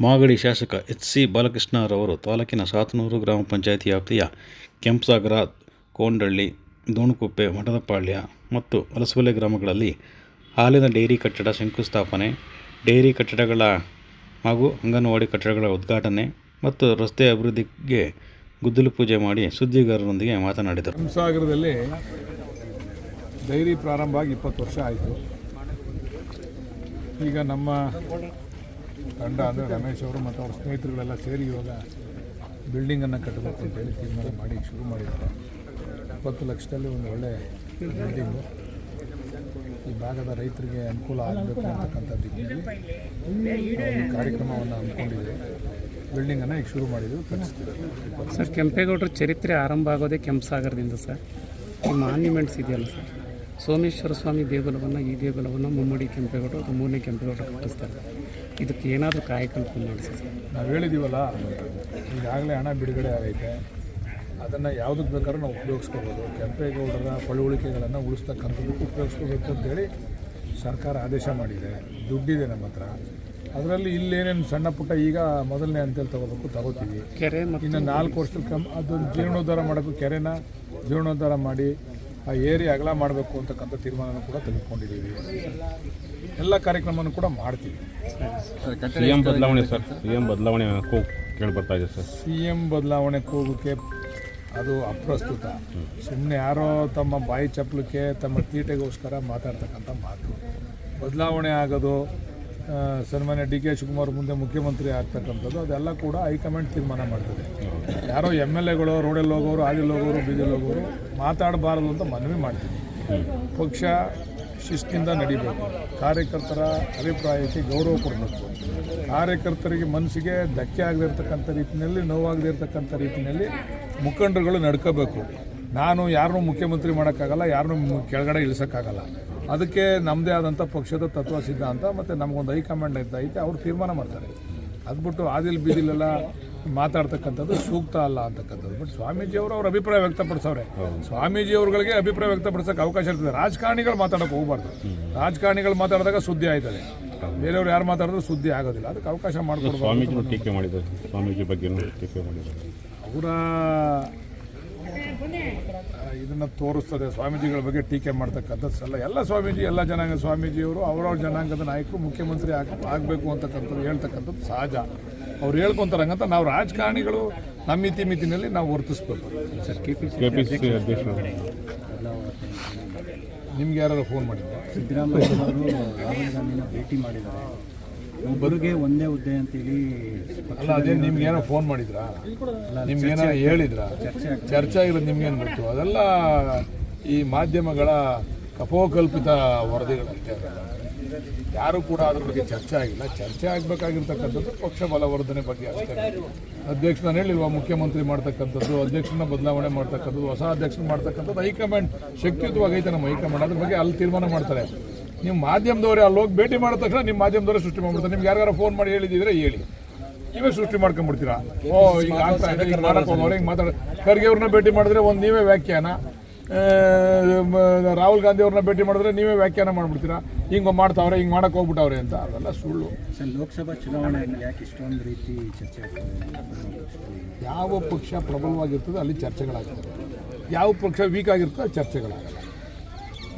ಮಾಗಡಿ ಶಾಸಕ H C ಬಾಲಕೃಷ್ಣರವರು ತಾಲೂಕಿನ ಸಾತನೂರು ಗ್ರಾಮ ಪಂಚಾಯಿತಿ ವ್ಯಾಪ್ತಿಯ ಕೆಂಪಸಾಗರ, ಕೋಂಡಳ್ಳಿ, ದೋಣುಕುಪ್ಪೆ, ಮಠದಪಾಳ್ಯ ಮತ್ತು ಹೊಲಸಬೆಲೆ ಗ್ರಾಮಗಳಲ್ಲಿ ಹಾಲಿನ ಡೈರಿ ಕಟ್ಟಡ ಶಂಕುಸ್ಥಾಪನೆ, ಡೈರಿ ಕಟ್ಟಡಗಳ ಹಾಗೂ ಅಂಗನವಾಡಿ ಕಟ್ಟಡಗಳ ಉದ್ಘಾಟನೆ ಮತ್ತು ರಸ್ತೆ ಅಭಿವೃದ್ಧಿಗೆ ಗುದ್ದಲು ಪೂಜೆ ಮಾಡಿ ಸುದ್ದಿಗಾರರೊಂದಿಗೆ ಮಾತನಾಡಿದರು. ಸಾಗರದಲ್ಲಿ ಡೈರಿ ಪ್ರಾರಂಭ ಆಗಿ ಇಪ್ಪತ್ತು ವರ್ಷ ಆಯಿತು. ಈಗ ನಮ್ಮ ತಂಡ ಅಂದರೆ ರಮೇಶ್ ಅವರು ಮತ್ತು ಅವ್ರ ಸ್ನೇಹಿತರುಗಳೆಲ್ಲ ಸೇರಿ ಇವಾಗ ಬಿಲ್ಡಿಂಗನ್ನು ಕಟ್ಟಬೇಕು ಅಂತೇಳಿ ತೀರ್ಮಾನ ಮಾಡಿ ಶುರು ಮಾಡಿದ್ದಾರೆ. ಇಪ್ಪತ್ತು ಲಕ್ಷದಲ್ಲಿ ಒಂದು ಒಳ್ಳೆ ಬಿಲ್ಡಿಂಗು ಈ ಭಾಗದ ರೈತರಿಗೆ ಅನುಕೂಲ ಆಗಬೇಕು ಅಂತಕ್ಕಂಥದ್ದು ದಿಕ್ಕಿನಲ್ಲಿ ಕಾರ್ಯಕ್ರಮವನ್ನು ಹಮ್ಮಿಕೊಂಡಿದ್ದೇವೆ. ಬಿಲ್ಡಿಂಗನ್ನು ಈಗ ಶುರು ಮಾಡಿದ್ದೀವಿ ಕಟ್ಟಿಸ್ತೀವಿ. ಸರ್ ಕೆಂಪೇಗೌಡರ ಚರಿತ್ರೆ ಆರಂಭ ಆಗೋದೇ ಕೆಂಪಸಾಗರದಿಂದ ಸರ್. ಈ ಮಾನ್ಯುಮೆಂಟ್ಸ್ ಇದೆಯಲ್ಲ ಸರ್. ಸೋಮೇಶ್ವರ ಸ್ವಾಮಿ ದೇಗುಲವನ್ನು ಈ ದೇಗುಲವನ್ನು ಮುಮ್ಮಡಿ ಕೆಂಪೇಗೌಡರು ಮೂರನೇ ಕೆಂಪೇಗೌಡರು ಕಟ್ಟಿಸ್ತಾರೆ. ಇದಕ್ಕೆ ಏನಾದರೂ ಕಾಯಕಲ್ಪ ಮಾಡಿಸಿ ಸರ್. ನಾವು ಹೇಳಿದ್ದೀವಲ್ಲ ಈಗಾಗಲೇ ಹಣ ಬಿಡುಗಡೆ ಆಗೈತೆ. ಅದನ್ನು ಯಾವುದಕ್ಕೆ ಬೇಕಾದ್ರೂ ನಾವು ಉಪಯೋಗಿಸ್ಕೋಬೋದು. ಕೆಂಪೇಗೌಡರ ಪಳುವಳಿಕೆಗಳನ್ನು ಉಳಿಸ್ತಕ್ಕಂಥದ್ದಕ್ಕೆ ಉಪಯೋಗಿಸ್ಕೋಬೇಕು ಅಂತೇಳಿ ಸರ್ಕಾರ ಆದೇಶ ಮಾಡಿದೆ. ದುಡ್ಡಿದೆ ನಮ್ಮ ಹತ್ರ. ಅದರಲ್ಲಿ ಇಲ್ಲೇನೇನು ಸಣ್ಣ ಪುಟ್ಟ ಈಗ ಮೊದಲನೇ ಅಂತೇಳಿ ತಗೋಬೇಕು ತಗೋತೀವಿ. ಕೆರೆ ಇನ್ನು ನಾಲ್ಕು ವರ್ಷದ ಕಮ್ ಅದು ಜೀರ್ಣೋದ್ಧಾರ ಮಾಡಬೇಕು ಕೆರೆನ ಜೀರ್ಣೋದ್ಧಾರ ಮಾಡಿ ಆ ಏರಿ ಅಗಲ ಮಾಡಬೇಕು ಅಂತಕ್ಕಂಥ ತೀರ್ಮಾನ ಕೂಡ ತೆಗೆದುಕೊಂಡಿದ್ದೀವಿ. ಎಲ್ಲ ಕಾರ್ಯಕ್ರಮವನ್ನು ಕೂಡ ಮಾಡ್ತೀವಿ. ಸಿ ಎಂ ಬದಲಾವಣೆ ಸರ್ ಸಿ ಎಂ ಬದಲಾವಣೆ ಕೂಗು ಕೇಳಿ ಬರ್ತಾ ಇದೆ ಸರ್. ಸಿ ಎಂ ಬದಲಾವಣೆ ಕೂಗಕ್ಕೆ ಅದು ಅಪ್ರಸ್ತುತ. ಸುಮ್ಮನೆ ಯಾರೋ ತಮ್ಮ ಬಾಯಿ ಚಪ್ಪಲಕ್ಕೆ ತಮ್ಮ ತೀಟೆಗೋಸ್ಕರ ಮಾತಾಡ್ತಕ್ಕಂಥ ಮಾತು. ಬದಲಾವಣೆ ಆಗೋದು ಸನ್ಮಾನ್ಯ ಡಿ ಕೆ ಶಿವಕುಮಾರ್ ಮುಂದೆ ಮುಖ್ಯಮಂತ್ರಿ ಆಗ್ತಕ್ಕಂಥದ್ದು ಅದೆಲ್ಲ ಕೂಡ ಹೈಕಮಾಂಡ್ ತೀರ್ಮಾನ ಮಾಡ್ತದೆ. ಯಾರೋ ಎಂ ಎಲ್ ಎಗಳು, ರೋಡಲ್ಲಿ ಹೋಗೋರು ಆದಿಲ್ ಹೋಗೋರು ಬೀದಿಲ್ ಹೋಗೋರು ಮಾತಾಡಬಾರದು ಅಂತ ಮನವಿ ಮಾಡ್ತೀನಿ ಪಕ್ಷ ಶಿಸ್ತಿಂದ ನಡಿಬೇಕು. ಕಾರ್ಯಕರ್ತರ ಅಭಿಪ್ರಾಯಕ್ಕೆ ಗೌರವ ಕೊಡಬೇಕು. ಕಾರ್ಯಕರ್ತರಿಗೆ ಮನಸ್ಸಿಗೆ ಧಕ್ಕೆ ಆಗದಿರ್ತಕ್ಕಂಥ ರೀತಿಯಲ್ಲಿ, ನೋವಾಗದೇ ಇರತಕ್ಕಂಥ ರೀತಿಯಲ್ಲಿ ಮುಖಂಡರುಗಳು ನಡ್ಕೋಬೇಕು. ನಾನು ಯಾರನ್ನೂ ಮುಖ್ಯಮಂತ್ರಿ ಮಾಡೋಕ್ಕಾಗಲ್ಲ, ಯಾರನ್ನೂ ಕೆಳಗಡೆ ಇಳಿಸೋಕ್ಕಾಗಲ್ಲ. ಅದಕ್ಕೆ ನಮ್ಮದೇ ಆದಂಥ ಪಕ್ಷದ ತತ್ವ ಸಿದ್ಧಾಂತ, ಮತ್ತು ನಮಗೊಂದು ಹೈಕಮಾಂಡ್ ಅಂತ ಐತೆ, ಅವ್ರು ತೀರ್ಮಾನ ಮಾಡ್ತಾರೆ. ಅದ್ಬಿಟ್ಟು ಆದಿಲ್ ಬೀದಿಲೆಲ್ಲ ಮಾತಾಡ್ತಕ್ಕಂಥದ್ದು ಸೂಕ್ತ ಅಲ್ಲ ಅಂತಕ್ಕಂಥದ್ದು. ಬಟ್ ಸ್ವಾಮೀಜಿಯವರು ಅವ್ರ ಅಭಿಪ್ರಾಯ ವ್ಯಕ್ತಪಡಿಸೋರೆ ಸ್ವಾಮೀಜಿಯವರುಗಳಿಗೆ ಅಭಿಪ್ರಾಯ ವ್ಯಕ್ತಪಡಿಸೋಕೆ ಅವಕಾಶ ಇರ್ತದೆ. ರಾಜಕಾರಣಿಗಳು ಮಾತಾಡೋಕೆ ಹೋಗ್ಬಾರ್ದು. ರಾಜಕಾರಣಿಗಳು ಮಾತಾಡಿದಾಗ ಸುದ್ದಿ ಆಯ್ತದೆ. ಬೇರೆಯವ್ರು ಯಾರು ಮಾತಾಡಿದ್ರು ಸುದ್ದಿ ಆಗೋದಿಲ್ಲ. ಅದಕ್ಕೆ ಅವಕಾಶ ಮಾಡಿಕೊಡ್ಬೋದು ಟೀಕೆ ಮಾಡಿದ್ದಾರೆ. ಸ್ವಾಮೀಜಿ ಬಗ್ಗೆ ಟೀಕೆ ಮಾಡಿದ್ದಾರೆ. ಅವರ ಇದನ್ನು ತೋರಿಸ್ತದೆ. ಸ್ವಾಮೀಜಿಗಳ ಬಗ್ಗೆ ಟೀಕೆ ಮಾಡ್ತಕ್ಕಂಥದ್ದು ಸಲ್ಲ. ಎಲ್ಲ ಸ್ವಾಮೀಜಿ ಎಲ್ಲ ಜನಾಂಗ ಸ್ವಾಮೀಜಿಯವರು ಅವರವ್ರ ಜನಾಂಗದ ನಾಯಕರು ಮುಖ್ಯಮಂತ್ರಿ ಆಗ ಆಗಬೇಕು ಅಂತಕ್ಕಂಥದ್ದು ಹೇಳ್ತಕ್ಕಂಥದ್ದು ಸಹಜ. ಅವ್ರು ಹೇಳ್ಕೊಂತಾರಂಗಂತ ನಾವು ರಾಜಕಾರಣಿಗಳು ನಮ್ಮ ಮಿತಿ ಮಿತಿನಲ್ಲಿ ನಾವು ವರ್ತಿಸ್ಬೇಕು. ಕೆ ಪಿ ಸಿ ಸಿ ಅಧ್ಯಕ್ಷರು. ನಿಮ್ಗೆ ಯಾರು ಫೋನ್ ಮಾಡಿದ್ರು? ಸಿದ್ದರಾಮಯ್ಯ ಅವರು ರಾಹುಲ್ ಗಾಂಧಿನ ಭೇಟಿ ಮಾಡಿದ್ದಾರೆ. ಒಬ್ಬರಿಗೆ ಒಂದೇ ಹುದ್ದೆ ಅಂತೇಳಿ ಅಲ್ಲ ಅದೇ ನಿಮ್ಗೆ ಏನೋ ಫೋನ್ ಮಾಡಿದ್ರಾ? ನಿಮ್ಗೆ ಏನೋ ಹೇಳಿದ್ರಾ? ಚರ್ಚೆ ಆಗಿರೋದು ನಿಮ್ಗೇನು ಗೊತ್ತು? ಅದೆಲ್ಲ ಈ ಮಾಧ್ಯಮಗಳ ಕಪೋಕಲ್ಪಿತ ವರದಿಗಳಂತೆ. ಯಾರೂ ಯಾರು ಕೂಡ ಅದ್ರ ಬಗ್ಗೆ ಚರ್ಚೆ ಆಗಿಲ್ಲ. ಚರ್ಚೆ ಆಗಬೇಕಾಗಿರ್ತಕ್ಕಂಥದ್ದು ಪಕ್ಷ ಬಲವರ್ಧನೆ ಬಗ್ಗೆ ಅಷ್ಟೇ. ಅಧ್ಯಕ್ಷ, ನಾನು ಹೇಳಿಲ್ವಾ, ಮುಖ್ಯಮಂತ್ರಿ ಮಾಡ್ತಕ್ಕಂಥದ್ದು, ಅಧ್ಯಕ್ಷನ ಬದಲಾವಣೆ ಮಾಡ್ತಕ್ಕಂಥದ್ದು, ಹೊಸ ಅಧ್ಯಕ್ಷನ ಮಾಡ್ತಕ್ಕಂಥದ್ದು, ಹೈಕಮಾಂಡ್ ಶಕ್ತಿಯುತವಾಗೈತೆ ನಮ್ಮ ಹೈಕಮಾಂಡ್? ಅದ್ರ ಬಗ್ಗೆ ಅಲ್ಲಿ ತೀರ್ಮಾನ ಮಾಡ್ತಾರೆ. ನಿಮ್ಮ ಮಾಧ್ಯಮದವರೇ ಅಲ್ಲಿ ಹೋಗಿ ಭೇಟಿ ಮಾಡಿದ ತಕ್ಷಣ ನಿಮ್ಮ ಮಾಧ್ಯಮದವರೇ ಸೃಷ್ಟಿ ಮಾಡ್ಬಿಡ್ತಾರೆ. ನಿಮ್ಗೆ ಯಾರ್ಯಾರು ಫೋನ್ ಮಾಡಿ ಹೇಳಿದಿದ್ರೆ ಹೇಳಿ. ನೀವೇ ಸೃಷ್ಟಿ ಮಾಡ್ಕೊಂಡ್ಬಿಡ್ತೀರಾ? ಓ, ಈಗ ಆಗ್ತಾ ಇದೆ ಹಿಂಗೆ ಮಾತಾಡ? ಖರ್ಗೆ ಅವ್ರನ್ನ ಭೇಟಿ ಮಾಡಿದ್ರೆ ಒಂದು ನೀವೇ ವ್ಯಾಖ್ಯಾನ. ರಾಹುಲ್ ಗಾಂಧಿ ಅವ್ರನ್ನ ಭೇಟಿ ಮಾಡಿದ್ರೆ ನೀವೇ ವ್ಯಾಖ್ಯಾನ ಮಾಡ್ಬಿಡ್ತೀರಾ? ಹಿಂಗೆ ಮಾಡ್ತಾವ್ರೆ ಹಿಂಗೆ ಮಾಡಕ್ ಹೋಗ್ಬಿಟ್ಟವ್ರೆ ಅಂತ. ಅದೆಲ್ಲ ಸುಳ್ಳು. ಸರ್ ಲೋಕಸಭಾ ಚುನಾವಣೆಯಲ್ಲಿ ಯಾಕೆ ಇಷ್ಟೊಂದು ರೀತಿ ಚರ್ಚೆ ಯಾವ ಪಕ್ಷ ಪ್ರಬಲವಾಗಿರ್ತದೆ ಅಲ್ಲಿ ಚರ್ಚೆಗಳಾಗ್ತದೆ. ಯಾವ ಪಕ್ಷ ವೀಕ್ ಆಗಿರ್ತದೆ ಚರ್ಚೆಗಳಾಗಲ್ಲ.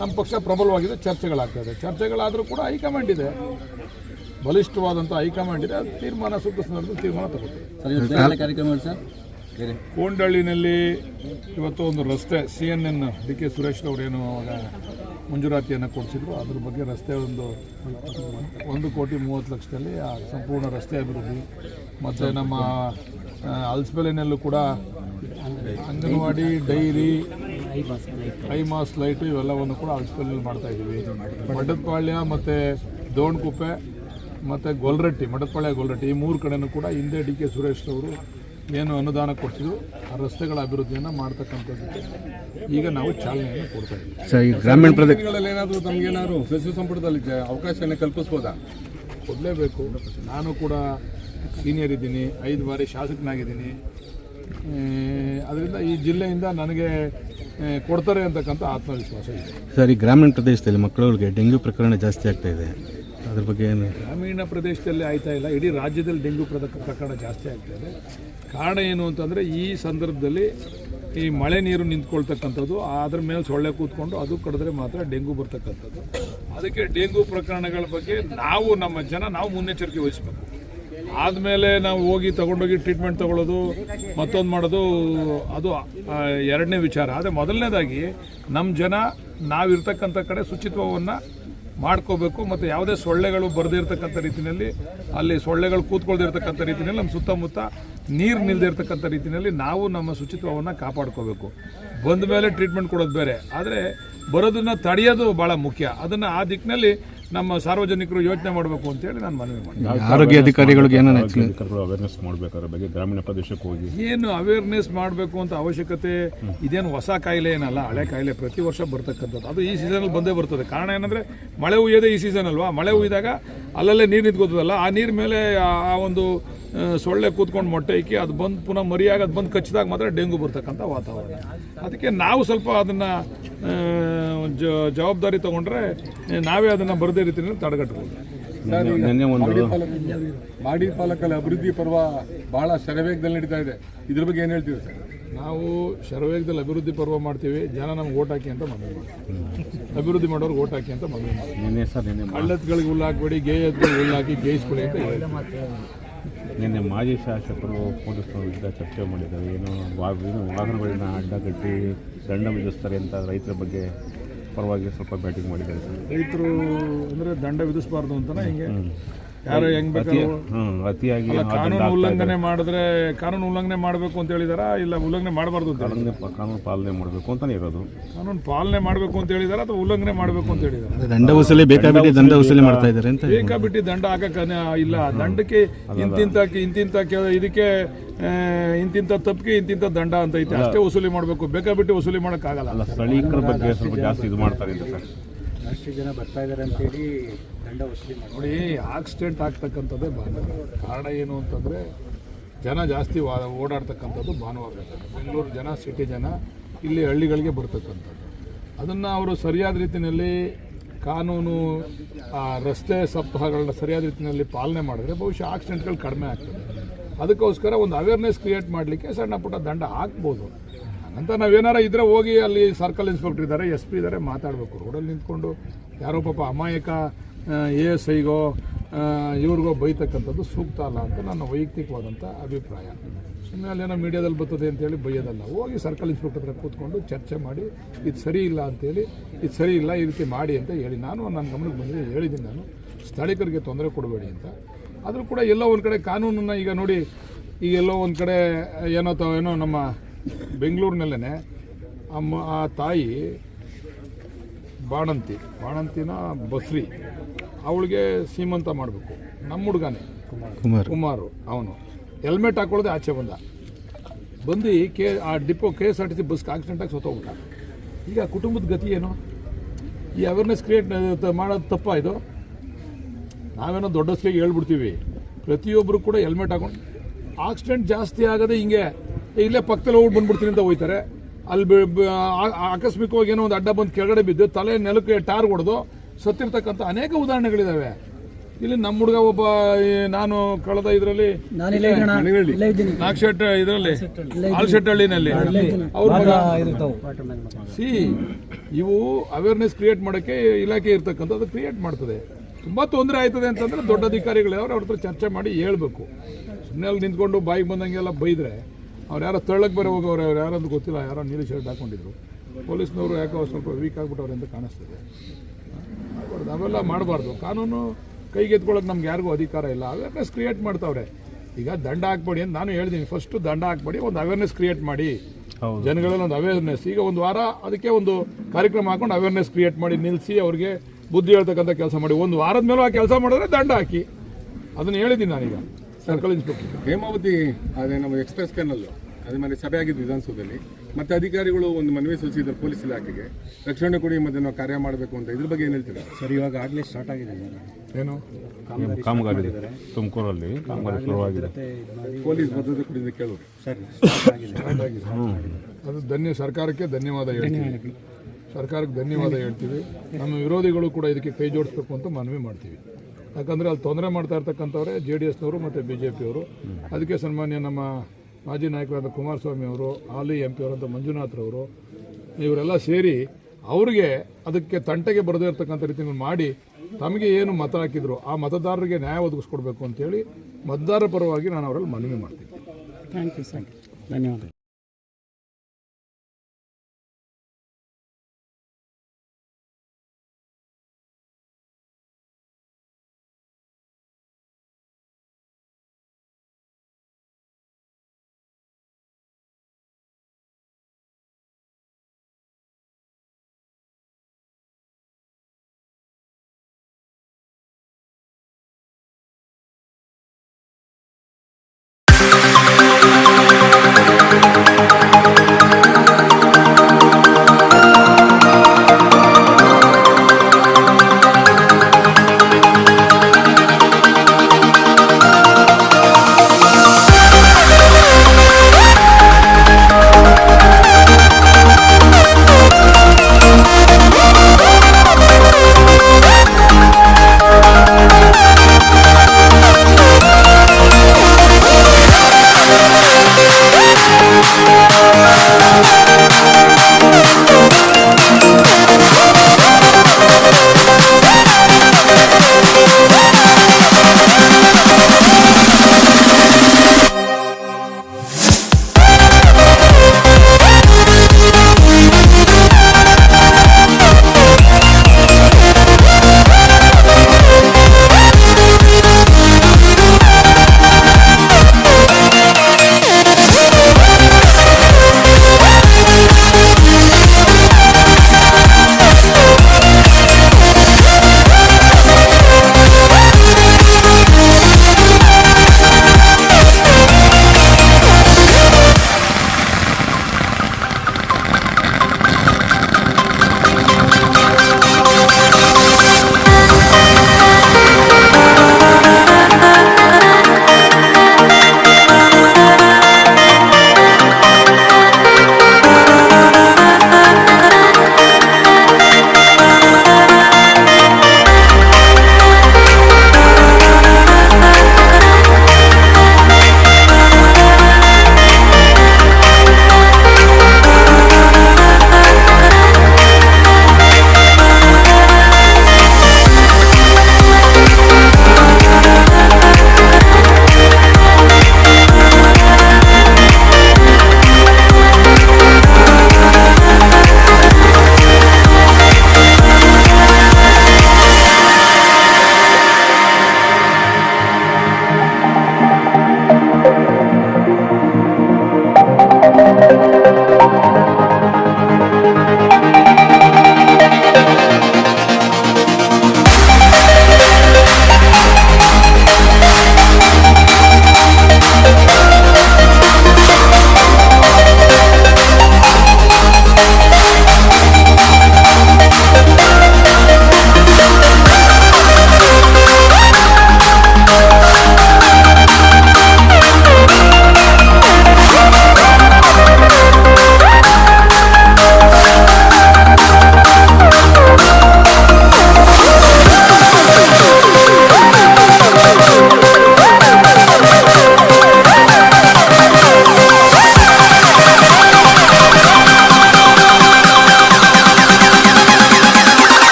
ನಮ್ಮ ಪಕ್ಷ ಪ್ರಬಲವಾಗಿದೆ ಚರ್ಚೆಗಳಾಗ್ತದೆ. ಚರ್ಚೆಗಳಾದರೂ ಕೂಡ ಹೈಕಮಾಂಡ್ ಇದೆ. ಬಲಿಷ್ಠವಾದಂಥ ಹೈಕಮಾಂಡ್ ಇದೆ. ಅದು ತೀರ್ಮಾನ ಸೂಕ್ತ ಸಂದರ್ಭದಲ್ಲಿ ತೀರ್ಮಾನ ತಗೋತೀವಿ ಕಾರ್ಯಕ್ರಮ ಸರ್? ಕೋಂಡಳ್ಳಿನಲ್ಲಿ ಇವತ್ತು ಒಂದು ರಸ್ತೆ C N N D K Suresh ಅವರೇನು ಅವಾಗ ಮಂಜೂರಾತಿಯನ್ನು ಕೊಡಿಸಿದ್ರು. ಅದ್ರ ಬಗ್ಗೆ ರಸ್ತೆ ಒಂದು ಒಂದು ಕೋಟಿ ಮೂವತ್ತು ಲಕ್ಷದಲ್ಲಿ ಆ ಸಂಪೂರ್ಣ ರಸ್ತೆ ಅಭಿವೃದ್ಧಿ. ಮತ್ತು ನಮ್ಮ ಅಲ್ಸ್ಬೆಲೆನಲ್ಲೂ ಕೂಡ ಅಂಗನವಾಡಿ, ಡೈರಿ ಐಮಾಸ್ ಲೈಟು ಇವೆಲ್ಲವನ್ನು ಕೂಡ ಅಲ್ಸ್ಬೆಲೆಯಲ್ಲಿ ಮಾಡ್ತಾಯಿದ್ದೀವಿ ಮಠದಪಾಳ್ಯ ಮತ್ತು ದೋಣಕುಪ್ಪೆ ಮತ್ತು ಗೊಲ್ರಟ್ಟಿ ಮಠದಪಾಳ್ಯ ಗೊಲ್ರಟ್ಟಿ ಈ ಮೂರು ಕಡೆನೂ ಕೂಡ ಹಿಂದೆ ಡಿ ಕೆ ಸುರೇಶ್ ಅವರು ಏನು ಅನುದಾನ ಕೊಡ್ತಿದ್ರು ಆ ರಸ್ತೆಗಳ ಅಭಿವೃದ್ಧಿಯನ್ನು ಮಾಡ್ತಕ್ಕಂಥದ್ದು. ಈಗ ನಾವು ಚಾಲನೆಯನ್ನು ಕೊಡ್ತಾ ಇದ್ದೀವಿ. ಸರ್ ಈ ಗ್ರಾಮೀಣ ಪ್ರದೇಶಗಳಲ್ಲಿ ಏನಾದರೂ ತಮಗೇನಾದ್ರು ಸಚಿವ ಸಂಪುಟದಲ್ಲಿ ಅವಕಾಶ ಅವಕಾಶನ ಕಲ್ಪಿಸ್ಬೋದಾ? ಕೊಡಲೇಬೇಕು. ನಾನು ಕೂಡ ಸೀನಿಯರ್ ಇದ್ದೀನಿ ಐದು ಬಾರಿ ಶಾಸಕನಾಗಿದ್ದೀನಿ. ಅದರಿಂದ ಈ ಜಿಲ್ಲೆಯಿಂದ ನನಗೆ ಕೊಡ್ತಾರೆ ಅಂತಕ್ಕಂಥ ಆತ್ಮವಿಶ್ವಾಸ ಇದೆ. ಸರ್ ಈ ಗ್ರಾಮೀಣ ಪ್ರದೇಶದಲ್ಲಿ ಮಕ್ಕಳುಗಳಿಗೆ ಡೆಂಗ್ಯೂ ಪ್ರಕರಣ ಜಾಸ್ತಿ ಆಗ್ತಾ ಇದೆ. ಅದ್ರ ಬಗ್ಗೆ ಏನು ಗ್ರಾಮೀಣ ಪ್ರದೇಶದಲ್ಲಿ ಆಯ್ತಾ ಇಲ್ಲ. ಇಡೀ ರಾಜ್ಯದಲ್ಲಿ ಡೆಂಗ್ಯೂ ಪ್ರಕ ಪ್ರಕರಣ ಜಾಸ್ತಿ ಆಗ್ತಾ ಇದೆ. ಕಾರಣ ಏನು ಅಂತಂದರೆ ಈ ಸಂದರ್ಭದಲ್ಲಿ ಈ ಮಳೆ ನೀರು ನಿಂತ್ಕೊಳ್ತಕ್ಕಂಥದ್ದು, ಅದ್ರ ಮೇಲೆ ಸೊಳ್ಳೆ ಕೂತ್ಕೊಂಡು ಅದು ಕಡಿದ್ರೆ ಮಾತ್ರ ಡೆಂಗು ಬರ್ತಕ್ಕಂಥದ್ದು. ಅದಕ್ಕೆ ಡೆಂಗು ಪ್ರಕರಣಗಳ ಬಗ್ಗೆ ನಾವು, ನಮ್ಮ ಜನ ನಾವು ಮುನ್ನೆಚ್ಚರಿಕೆ ವಹಿಸ್ಬೇಕು. ಆದಮೇಲೆ ನಾವು ಹೋಗಿ ತಗೊಂಡೋಗಿ ಟ್ರೀಟ್ಮೆಂಟ್ ತಗೊಳ್ಳೋದು, ಮತ್ತೊಂದು ಮಾಡೋದು, ಅದು ಎರಡನೇ ವಿಚಾರ. ಆದರೆ ಮೊದಲನೇದಾಗಿ ನಮ್ಮ ಜನ ನಾವಿರ್ತಕ್ಕಂಥ ಕಡೆ ಶುಚಿತ್ವವನ್ನು ಮಾಡ್ಕೋಬೇಕು ಮತ್ತು ಯಾವುದೇ ಸೊಳ್ಳೆಗಳು ಬರೆದಿರ್ತಕ್ಕಂಥ ರೀತಿಯಲ್ಲಿ, ಅಲ್ಲಿ ಸೊಳ್ಳೆಗಳು ಕೂತ್ಕೊಳ್ದಿರ್ತಕ್ಕಂಥ ರೀತಿಯಲ್ಲಿ ನಮ್ಮ ಸುತ್ತಮುತ್ತ ನೀರು ನಿಲ್ದಿರ್ತಕ್ಕಂಥ ರೀತಿಯಲ್ಲಿ ನಾವು ನಮ್ಮ ಶುಚಿತ್ವವನ್ನು ಕಾಪಾಡ್ಕೋಬೇಕು. ಬಂದ ಮೇಲೆ ಟ್ರೀಟ್ಮೆಂಟ್ ಕೊಡೋದು ಬೇರೆ. ಆದರೆ ಬರೋದನ್ನು ತಡೆಯೋದು ಭಾಳ ಮುಖ್ಯ. ಅದನ್ನು ಆ ದಿಕ್ಕಿನಲ್ಲಿ ನಮ್ಮ ಸಾರ್ವಜನಿಕರು ಯೋಚನೆ ಮಾಡಬೇಕು ಅಂತೇಳಿ ನಾನು ಮನವಿ ಮಾಡಿ ಆರೋಗ್ಯ ಅಧಿಕಾರಿಗಳಿಗೆ ಏನೋ ಅವೇರ್ನೆಸ್ ಮಾಡಬೇಕಾದ್ರೆ ಬಗ್ಗೆ ಗ್ರಾಮೀಣ ಪ್ರದೇಶಕ್ಕೆ ಹೋಗಿ. ಏನು ಅವೇರ್ನೆಸ್ ಮಾಡಬೇಕು ಅಂತ ಅವಶ್ಯಕತೆ ಇದೇನು ಹೊಸ ಕಾಯಿಲೆ ಏನಲ್ಲ ಹಳೆ ಕಾಯಿಲೆ ಪ್ರತಿ ವರ್ಷ ಬರ್ತಕ್ಕಂಥದ್ದು. ಅದು ಈ ಸೀಸನಲ್ಲಿ ಬಂದೇ ಬರ್ತದೆ. ಕಾರಣ ಏನಂದರೆ ಮಳೆ ಹುಯ್ಯೋದೇ ಈ ಸೀಸನ್ ಅಲ್ವಾ? ಮಳೆ ಹುಯ್ದಾಗ ಅಲ್ಲಲ್ಲೇ ನೀರು ನಿಂತ್ಕೋತದಲ್ಲ. ಆ ನೀರು ಮೇಲೆ ಆ ಆ ಒಂದು ಸೊಳ್ಳೆ ಕೂತ್ಕೊಂಡು ಮೊಟ್ಟೆ ಇಕ್ಕಿ ಅದು ಬಂದು ಪುನಃ ಮರಿಯಾಗ ಅದು ಬಂದು ಕಚ್ಚಿದಾಗ ಮಾತ್ರ ಡೆಂಗು ಬರ್ತಕ್ಕಂಥ ವಾತಾವರಣ. ಅದಕ್ಕೆ ನಾವು ಸ್ವಲ್ಪ ಅದನ್ನು ಜವಾಬ್ದಾರಿ ತಗೊಂಡ್ರೆ ನಾವೇ ಅದನ್ನು ಬರದೇ ರೀತಿಯಲ್ಲಿ ತಡೆಗಟ್ಟಬಹುದು ನಿನ್ನೆ- ನಿನ್ನೆ ಒಂದು ಮಾಡಿ ತಾಲೂಕು- ತಾಲೂಕಲ್ಲಿ ಅಭಿವೃದ್ಧಿ ಪರ್ವ ಬಹಳ ಶರವೇಗದಲ್ಲಿ ನಡೀತಾ ಇದೆ. ಇದ್ರ ಬಗ್ಗೆ ಏನು ಹೇಳ್ತೀವಿ ಸರ್? ನಾವು ಶರವೇಗದಲ್ಲಿ ಅಭಿವೃದ್ಧಿ ಪರ್ವ ಮಾಡ್ತೀವಿ. ಜನ ನಮ್ಗೆ ಓಟ್ ಹಾಕಿ ಅಂತ ಮನವಿ ಮಾಡ್ತೀವಿ. ಅಭಿವೃದ್ಧಿ ಮಾಡೋರು ಓಟ್ ಹಾಕಿ ಅಂತ ಮನವಿ ಮಾಡ್ತೀವಿ. ನಿನ್ನೆ ಸರ್ ನಿನ್ನೆ ಮಾ- ಕಳ್ಳತ್ಗಳಿಗೆ ಹುಲ್ಲು ಹಾಕ್ಬೇಡಿ ಗೇಯತ್ಗಳಿಗೆ ಹುಲ್ಲು ಹಾಕಿ ಗೇಯಿಸ್ಕೊಳ್ಳಿ ಅಂತ ಹೇಳಿ ನಿನ್ನೆ ಮಾಜಿ ಶಾಸಕರು ಪೊಲೀಸರು ಚರ್ಚೆ ಮಾಡಿದ್ದಾರೆ. ಏನು ವಾಹನಗಳನ್ನ ಅಡ್ಡಗಟ್ಟಿ ದಂಡ ವಿಧಿಸ್ತಾರೆ ಅಂತ ರೈತರ ಬಗ್ಗೆ ಪರವಾಗಿ ಸ್ವಲ್ಪ ಬ್ಯಾಟಿಂಗ್ ಮಾಡಿದ್ದಾರೆ ಸರ್. ರೈತರು ಅಂದರೆ ದಂಡ ವಿಧಿಸಬಾರ್ದು ಅಂತಲೇ ಹಿಂಗೆ? ಯಾರು ಹೆಂಗ್ ಅತಿ ಬೇಕಾದ್ರೂ ಹ್ಮ್, ಅತಿಯಾಗಿ ಅಲ್ಲ ಕಾನೂನು ಉಲ್ಲಂಘನೆ ಮಾಡಿದ್ರೆ ಕಾನೂನು ಉಲ್ಲಂಘನೆ ಮಾಡಬೇಕು ಅಂತ ಹೇಳಿದಾರ? ಇಲ್ಲ ಉಲ್ಲಂಘನೆ ಮಾಡಬಾರ್ದು ಅಂತ ಹೇಳಿದಾರ? ಕಾನೂನು ಕಾನೂನು ಪಾಲನೆ ಮಾಡಬೇಕು ಅಂತಾನೆ ಇರೋದು ಕಾನೂನು ಪಾಲನೆ ಮಾಡಬೇಕು ಅಂತ ಹೇಳಿದಾರ ಅಥವಾ ಉಲ್ಲಂಘನೆ ಮಾಡಬೇಕು ಅಂತ ಹೇಳಿದಾರೆ? ದಂಡ ವಸೂಲಿ ಬೇಕಾಬಿಟ್ಟು ದಂಡ ವಸೂಲಿ ಮಾಡ್ತಾ ಇದ್ದಾರೆ ಅಂತ ಬೇಕಾಬಿಟ್ಟು ದಂಡ ಹಾಕಕ್ಕೆ ಇಲ್ಲ ದಂಡಕ್ಕೆ ಇಂತಿಂತ ಇಂತಿಂತ ಕೆ- ಇದಕ್ಕೆ ಆ, ಇಂತಿಂತ ತಪ್ಪಿಗೆ ಇಂತಿಂತ ದಂಡ ಅಂತ ಐತೆ. ಅಷ್ಟೇ ವಸೂಲಿ ಮಾಡಬೇಕು. ಬೇಕಾಬಿಟ್ಟು ವಸೂಲಿ ಮಾಡೋಕ್ಕಾಗಲ್ಲ. ಆಗಲ್ಲ ಸ್ಥಳೀಕರ ಬಗ್ಗೆ ಸ್ವಲ್ಪ ಜಾಸ್ತಿ ಇದು ಮಾಡ್ತಾರೆ ಅಂತ ಸರ್. ಅಷ್ಟು ಜನ ಬರ್ತಾ ಇದ್ದಾರೆ ಅಂತೇಳಿ ದಂಡ ವಸೂಲಿ ಮಾಡಿ ನೋಡಿ ಆಕ್ಸಿಡೆಂಟ್ ಆಗ್ತಕ್ಕಂಥದ್ದೇ ಭಾನುವಾರ. ಕಾರಣ ಏನು ಅಂತಂದರೆ, ಜನ ಜಾಸ್ತಿ ವಾ ಓಡಾಡ್ತಕ್ಕಂಥದ್ದು ಭಾನುವಾರ. ಬೆಂಗಳೂರು ಜನ ಸಿಟಿ ಜನ, ಇಲ್ಲಿ ಹಳ್ಳಿಗಳಿಗೆ ಬರ್ತಕ್ಕಂಥದ್ದು. ಅದನ್ನು ಅವರು ಸರಿಯಾದ ರೀತಿಯಲ್ಲಿ ಕಾನೂನು ರಸ್ತೆ ಸಪ್ತಾಹಗಳನ್ನ ಸರಿಯಾದ ರೀತಿಯಲ್ಲಿ ಪಾಲನೆ ಮಾಡಿದ್ರೆ ಬಹುಶಃ ಆಕ್ಸಿಡೆಂಟ್ಗಳು ಕಡಿಮೆ ಆಗ್ತದೆ. ಅದಕ್ಕೋಸ್ಕರ ಒಂದು ಅವೇರ್ನೆಸ್ ಕ್ರಿಯೇಟ್ ಮಾಡಲಿಕ್ಕೆ ಸಣ್ಣ ಪುಟ್ಟ ದಂಡ ಹಾಕ್ಬೋದು. ಅಂತ ನಾವೇನಾರ ಇದ್ರೆ ಹೋಗಿ ಅಲ್ಲಿ ಸರ್ಕಲ್ ಇನ್ಸ್ಪೆಕ್ಟರ್ ಇದ್ದಾರೆ ಎಸ್ ಪಿ ಇದ್ದಾರೆ ಮಾತಾಡಬೇಕು. ರೋಡಲ್ಲಿ ನಿಂತ್ಕೊಂಡು ಯಾರೋ ಪಾಪ ಅಮಾಯಕ ಎ ಎಸ್ ಐಗೋ ಇವ್ರಿಗೋ ಬೈತಕ್ಕಂಥದ್ದು ಸೂಕ್ತ ಅಲ್ಲ ಅಂತ ನನ್ನ ವೈಯಕ್ತಿಕವಾದಂಥ ಅಭಿಪ್ರಾಯ. ಸುಮ್ಮನೆ ಅಲ್ಲೇನೋ ಮೀಡಿಯಾದಲ್ಲಿ ಬರ್ತದೆ ಅಂತೇಳಿ ಬೈಯೋದಲ್ಲ. ಹೋಗಿ ಸರ್ಕಲ್ ಇನ್ಸ್ಪೆಕ್ಟರ್ ಹತ್ರ ಕೂತ್ಕೊಂಡು ಚರ್ಚೆ ಮಾಡಿ, ಇದು ಸರಿ ಇಲ್ಲ ಅಂತೇಳಿ ಇದು ಸರಿ ಇಲ್ಲ ಈ ರೀತಿ ಮಾಡಿ ಅಂತ ಹೇಳಿ, ನಾನು ನನ್ನ ಗಮನಕ್ಕೆ ಬಂದರೆ ಹೇಳಿದ್ದೀನಿ ನಾನು. ಸ್ಥಳೀಕರಿಗೆ ತೊಂದರೆ ಕೊಡಬೇಡಿ ಅಂತ. ಆದರೂ ಕೂಡ ಎಲ್ಲೋ ಒಂದು ಕಡೆ ಕಾನೂನನ್ನು ಈಗ ನೋಡಿ, ಈಗ ಎಲ್ಲೋ ಒಂದು ಕಡೆ ಏನೋ ತ ಏನೋ ನಮ್ಮ ಬೆಂಗಳೂರಿನಲ್ಲೇ ಅಮ್ಮ ಆ ತಾಯಿ ಬಾಣಂತಿ ಬಾಣಂತಿನ ಬಸ್ರಿ ಅವಳಿಗೆ ಸೀಮಂತ ಮಾಡಬೇಕು. ನಮ್ಮ ಹುಡುಗನೇ. ಕುಮಾರ್. ಕುಮಾರು ಅವನು. ಹೆಲ್ಮೆಟ್ ಹಾಕೊಳ್ಳದೆ ಆಚೆ ಬಂದ. ಬಂದು ಕೆ ಆ depot K S R T C ಬಸ್ಗೆ ಆಕ್ಸಿಡೆಂಟಾಗಿ ಸೋತೋಗ್ಬಿಟ್ಟ ಈಗ ಕುಟುಂಬದ ಗತಿ ಏನು? ಈ ಅವೇರ್ನೆಸ್ ಕ್ರಿಯೇಟ್ ಮಾಡೋದು ತಪ್ಪ ಇದು? ನಾವೇನೋ ದೊಡ್ಡಸ್ಗೆ ಹೇಳ್ಬಿಡ್ತೀವಿ. ಪ್ರತಿಯೊಬ್ಬರು ಕೂಡ ಹೆಲ್ಮೆಟ್ ಹಾಕೊಂಡು ಆಕ್ಸಿಡೆಂಟ್ ಜಾಸ್ತಿ ಆಗದೆ ಹಿಂಗೆ ಇಲ್ಲೇ ಪಕ್ಕದಲ್ಲಿ ಹೋಗಿ ಬಂದ್ಬಿಡ್ತೀನಿ ಅಂತ ಹೋಯ್ತಾರೆ. ಅಲ್ಲಿ ಆಕಸ್ಮಿಕವಾಗಿ ಏನೋ ಒಂದು ಅಡ್ಡ ಬಂದು ಕೆಳಗಡೆ ಬಿದ್ದು ತಲೆ ನೆಲಕ್ಕೆ ಟಾರ್ ಹೊಡೆದು ಸತ್ತಿರ್ತಕ್ಕಂಥ ಅನೇಕ ಉದಾಹರಣೆಗಳಿದ್ದಾವೆ ಇಲ್ಲಿ ನಮ್ಮ ಹುಡುಗ ಒಬ್ಬ ನಾನು ಕಳೆದ ಇದರಲ್ಲಿ ನಾಗಶೆಟ್ಟ ಇದರಲ್ಲಿ. ಆಲ್ಶೆಟ್ಟಹಳ್ಳಿನಲ್ಲಿ ಅವ್ರ ಸಿ ಇವು ಅವೇರ್ನೆಸ್ ಕ್ರಿಯೇಟ್ ಮಾಡೋಕ್ಕೆ ಇಲಾಖೆ ಇರ್ತಕ್ಕಂಥದ್ದು ಕ್ರಿಯೇಟ್ ಮಾಡ್ತದೆ. ತುಂಬ ತೊಂದರೆ ಆಯ್ತದೆ ಅಂತಂದ್ರೆ ದೊಡ್ಡ ಅಧಿಕಾರಿಗಳಿದವ್ರು ಅವ್ರ ಹತ್ರ ಚರ್ಚೆ ಮಾಡಿ ಹೇಳ್ಬೇಕು. ಸುಮ್ಮನೆ ಅಲ್ಲಿ ನಿಂತ್ಕೊಂಡು ಬಾಯಿಗೆ ಬಂದಂಗೆಲ್ಲ ಬೈದ್ರೆ. ಅವ್ರು ಯಾರೋ ತಳ್ಳಕ್ಕೆ ಬರೋ ಹೋಗೋರು ಅವ್ರು ಯಾರೋ ಅಂತ ಗೊತ್ತಿಲ್ಲ ಯಾರೋ ನೀಲಿ ಶರ್ಟ್ ಹಾಕೊಂಡಿದ್ರು. ಪೊಲೀಸ್ನವರು ಯಾಕೋ ಸ್ವಲ್ಪ ವೀಕ್ ಆಗಿಬಿಟ್ಟವ್ರೆ ಅಂತ ಕಾಣಿಸ್ತದೆ. ಮಾಡ್ಬಾರ್ದು ಅವೆಲ್ಲ ಮಾಡಬಾರ್ದು. ಕಾನೂನು ಕೈಗೆತ್ಕೊಳ್ಳೋಕೆ ನಮ್ಗೆ ಯಾರಿಗೂ ಅಧಿಕಾರ ಇಲ್ಲ. ಅವೇರ್ನೆಸ್ ಕ್ರಿಯೇಟ್ ಮಾಡ್ತಾವ್ರೆ. ಈಗ ದಂಡ ಹಾಕ್ಬೇಡಿ ಅಂತ ನಾನು ಹೇಳ್ತೀನಿ ಫಸ್ಟು ದಂಡ ಹಾಕ್ಬೇಡಿ ಒಂದು ಅವೇರ್ನೆಸ್ ಕ್ರಿಯೇಟ್ ಮಾಡಿ. ಹೌದು. ಜನಗಳಲ್ಲಿ ಒಂದು ಅವೇರ್ನೆಸ್ ಈಗ ಒಂದು ವಾರ ಅದಕ್ಕೆ ಒಂದು ಕಾರ್ಯಕ್ರಮ ಹಾಕೊಂಡು ಅವೇರ್ನೆಸ್ ಕ್ರಿಯೇಟ್ ಮಾಡಿ ನಿಲ್ಲಿಸಿ ಅವ್ರಿಗೆ ಬುದ್ಧಿ ಹೇಳ್ತಕ್ಕಂಥ ಕೆಲಸ ಮಾಡಿ. ಒಂದು ವಾರದ ಮೇಲೂ ಆ ಕೆಲಸ ಮಾಡಿದ್ರೆ ದಂಡ ಹಾಕಿ. ಅದನ್ನು ಹೇಳಿದ್ದೀನಿ ನಾನೀಗ. ಸರ್ಕಲ್ ಇನ್ಸ್ಪೆಕ್ಟರ್ ಹೇಮಾವತಿ ಅದೇ ನಮ್ಮ ಎಕ್ಸ್ಪ್ರೆಸ್ ಕೆನಲ್ ಅದ್ರ ಮೇಲೆ ಸಭೆ ಆಗಿದ್ದು ವಿಧಾನಸೌಧದಲ್ಲಿ. ಮತ್ತೆ ಅಧಿಕಾರಿಗಳು ಒಂದು ಮನವಿ ಸಲ್ಲಿಸಿದ್ರು ಪೊಲೀಸ್ ಇಲಾಖೆಗೆ. ರಕ್ಷಣೆ ಕೊಡಿ ಮತ್ತೆ ನಾವು ಕಾರ್ಯ ಮಾಡಬೇಕು ಅಂತ. ಇದ್ರ ಬಗ್ಗೆ ಏನು ಹೇಳ್ತೀರಾ? ಸರ್ ಇವಾಗ ಆಗಲೇ ಸ್ಟಾರ್ಟ್ ಆಗಿದೆ ಸರ್. ಏನು? ಕಾಮಗಾರಿ ತುಮಕೂರಲ್ಲಿ ಕಾಮಗಾರಿ ಶುರುವಾಗಿದೆ ಪೊಲೀಸ್ ಭದ್ರತೆ ಕುಡಿದ ಕೇಳೋರು. ಸರ್ ಸ್ಟಾರ್ಟ್ ಆಗಿದೆ. ಅದು ಧನ್ಯ ಸರ್ಕಾರಕ್ಕೆ ಧನ್ಯವಾದ ಹೇಳ್ತೀವಿ. ಸರ್ಕಾರಕ್ಕೆ ಧನ್ಯವಾದ ಹೇಳ್ತೀವಿ. ನಮ್ಮ ವಿರೋಧಿಗಳು ಕೂಡ ಇದಕ್ಕೆ ಕೈ ಜೋಡಿಸ್ಬೇಕು ಅಂತ ಮನವಿ ಮಾಡ್ತೀವಿ. ಯಾಕಂದರೆ ಅಲ್ಲಿ ತೊಂದರೆ ಮಾಡ್ತಾ ಇರ್ತಕ್ಕಂಥವ್ರೆ ಜೆ ಡಿ ಎಸ್ನವರು ಮತ್ತು ಬಿ ಜೆ ಪಿಯವರು ಅದಕ್ಕೆ ಸನ್ಮಾನ್ಯ ನಮ್ಮ ಮಾಜಿ ನಾಯಕರಾದ ಕುಮಾರಸ್ವಾಮಿ ಅವರು, ಹಾಲಿ ಎಂ ಪಿಯವರಂತ ಮಂಜುನಾಥ್ರವರು ಇವರೆಲ್ಲ ಸೇರಿ ಅವ್ರಿಗೆ ಅದಕ್ಕೆ ತಂಟೆಗೆ ಬರದೇ ಇರತಕ್ಕಂಥ ರೀತಿಯಲ್ಲಿ ಮಾಡಿ ತಮಗೆ ಏನು ಮತ ಹಾಕಿದ್ರು, ಆ ಮತದಾರರಿಗೆ ನ್ಯಾಯ ಒದಗಿಸ್ಕೊಡ್ಬೇಕು ಅಂತೇಳಿ ಮತದಾರರ ಪರವಾಗಿ ನಾನು ಅವರಲ್ಲಿ ಮನವಿ ಮಾಡ್ತೀನಿ. ಥ್ಯಾಂಕ್ ಯು ಸರ್ ಧನ್ಯವಾದ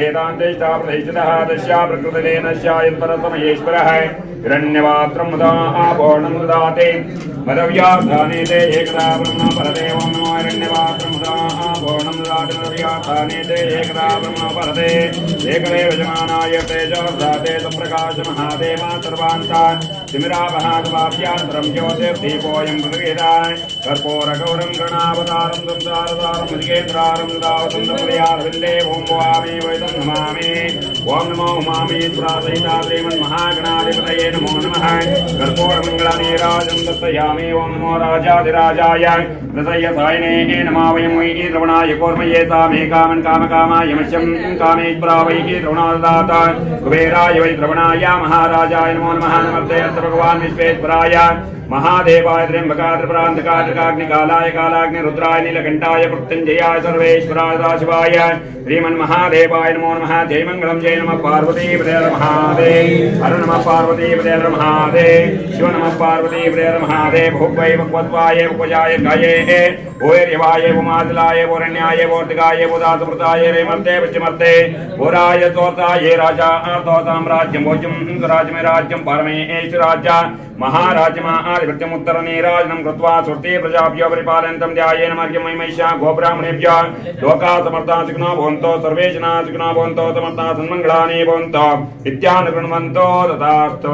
वेदाते दश्या प्रकृतिरेन श्यायत्परतमहेश्वरः मुदा परव्याधाने एकदा ब्रह्म परदेवं अरण्यवात्रमुदाः पूर्णं ते एकदा ब्रह्म परदे एकदेव जमानाय तेजोर्धा ते तप्रकाशमः ज्योतिर्दीपोऽयं प्रवेदाय कर्पूरगौरं गणावतारं तं दारदारं ॐ वामे वैदं नमामि ॐ नमो मामे सुरासहिता नमो। नमः दत्तया नमो राजाधिराजाय। प्रसय्यसायने नमः वयं वै द्रवणाय कौर्मये सामे कामन् कामकामाय मह्यं कामेश्वरा वै द्रवणाय महाराजाय नमो नमः। भगवान् विश्वेश्वराय। महादेवाय त्र्यंबकाद्रपरान्धकाद्रकाग्नि कालाय कालाग्नि रुद्राय नीलकण्ठाय मृत्युञ्जयाय सर्वेश्वराय सदाशिवाय श्रीमन्महादेवाय नमो नमः। जय मङ्गलं, जय नमः। पार्वती महादेव हर। नमः। पार्वती महादेव शिव नमः। पार्वती महादेव भुग्वै भगवत्वाय भुजाय गाये ओर्यवाय उमादलाय वरण्याय वोर्तिकाय उदातमृताय रेमर्ते विचमर्ते पुराय तोताय, राजा तोतां राज्यं भोजं राज्यमे राज्यं परमेश राजा महाराजमा आदिवृत्यम् उत्तरनीराजनं कृत्वा सुर्ते प्रजाभ्यो परिपालयन्तं ध्यायेन मर्ग्यं महिमैषा गोब्राह्मणेभ्यः लोकाः समर्थाः सुखिनो भवन्तो सर्वे जनाः सुखिनो भवन्तो समर्थाः सन्मङ्गलानि भवन्तो इत्यानुगृण्वन्तो तथास्तु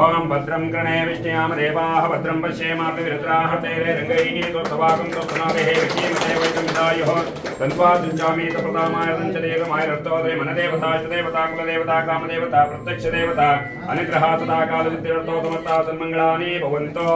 ॐ भद्रम गृणे विष्णयाम देवाः पश्येमापि पश्येमापिरत्राः तेरे रङ्गैः स्वभागं स्वप्नाभिः विषीमदेवैकमिदायुः तन्त्वादृचामि तप्रदामाय सञ्चदेवमाय रत्तोदय मनदेवता इष्टदेवता कुलदेवता, कामदेवता, प्रत्यक्षदेवता। अनुग्रहा सदा कालसिद्धिरर्थो समस्ता सन्मङ्गलानि भवन्तो।